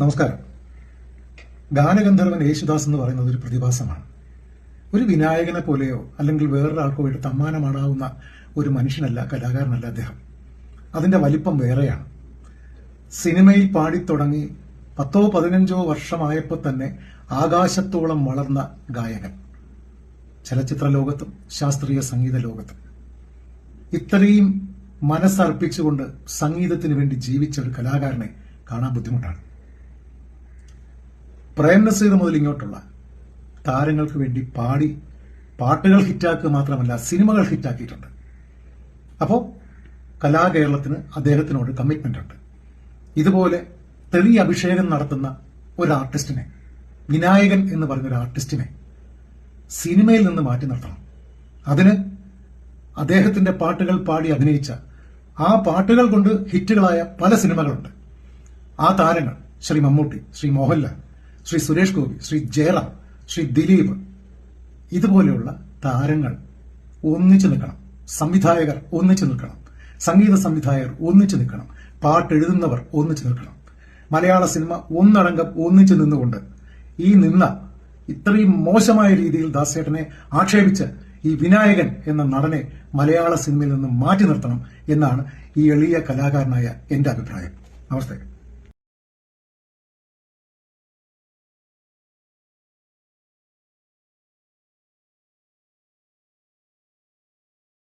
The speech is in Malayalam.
നമസ്കാരം. ഗാനഗന്ധർവൻ യേശുദാസ് എന്ന് പറയുന്നത് ഒരു പ്രതിഭാസമാണ്. ഒരു വിനായകനെ പോലെയോ അല്ലെങ്കിൽ വേറൊരാൾക്കോ ആയിട്ട് തമ്മാനമാടാവുന്ന ഒരു മനുഷ്യനല്ല കലാകാരനല്ല അദ്ദേഹം. അതിന്റെ വലിപ്പം വേറെയാണ്. സിനിമയിൽ പാടിത്തുടങ്ങി പത്തോ പതിനഞ്ചോ വർഷമായപ്പോൾ തന്നെ ആകാശത്തോളം വളർന്ന ഗായകൻ. ചലച്ചിത്ര ലോകത്തും ശാസ്ത്രീയ സംഗീത ലോകത്തും. ഇത്രയും മനസ്സർപ്പിച്ചുകൊണ്ട് സംഗീതത്തിന് വേണ്ടി ജീവിച്ച ഒരു കലാകാരനെ കാണാൻ ബുദ്ധിമുട്ടാണ്. പ്രേം നസീർ മുതൽ ഇങ്ങോട്ടുള്ള താരങ്ങൾക്ക് വേണ്ടി പാടി പാട്ടുകൾ ഹിറ്റാക്കുക മാത്രമല്ല സിനിമകൾ ഹിറ്റാക്കിയിട്ടുണ്ട്. അപ്പോൾ കലാകേരളത്തിന് അദ്ദേഹത്തിനോട് കമ്മിറ്റ്മെന്റ് ഉണ്ട്. ഇതുപോലെ തെളി അഭിഷേകം നടത്തുന്ന ഒരു ആർട്ടിസ്റ്റിനെ വിനായകൻ എന്ന് പറഞ്ഞൊരു ആർട്ടിസ്റ്റിനെ സിനിമയിൽ നിന്ന് മാറ്റി നിർത്തണം. അതിന് അദ്ദേഹത്തിന്റെ പാട്ടുകൾ പാടി അഭിനയിച്ച ആ പാട്ടുകൾ കൊണ്ട് ഹിറ്റുകളായ പല സിനിമകളുണ്ട്. ആ താരങ്ങൾ ശ്രീ മമ്മൂട്ടി ശ്രീ മോഹൻലാൽ ശ്രീ സുരേഷ് ഗോപി ശ്രീ ജയറാം ശ്രീ ദിലീപ് ഇതുപോലെയുള്ള താരങ്ങൾ ഒന്നിച്ചു നിൽക്കണം. സംവിധായകർ ഒന്നിച്ചു നിൽക്കണം. സംഗീത സംവിധായകർ ഒന്നിച്ചു നിൽക്കണം. പാട്ടെഴുതുന്നവർ ഒന്നിച്ചു നിൽക്കണം. മലയാള സിനിമ ഒന്നടങ്കം ഒന്നിച്ചു നിന്നുകൊണ്ട് ഈ നിന്ന ഇത്രയും മോശമായ രീതിയിൽ ദാസേട്ടനെ ആക്ഷേപിച്ച് ഈ വിനായകൻ എന്ന നടനെ മലയാള സിനിമയിൽ നിന്ന് മാറ്റി നിർത്തണം എന്നാണ് ഈ എളിയ കലാകാരനായ എന്റെ അഭിപ്രായം. നമസ്തേ.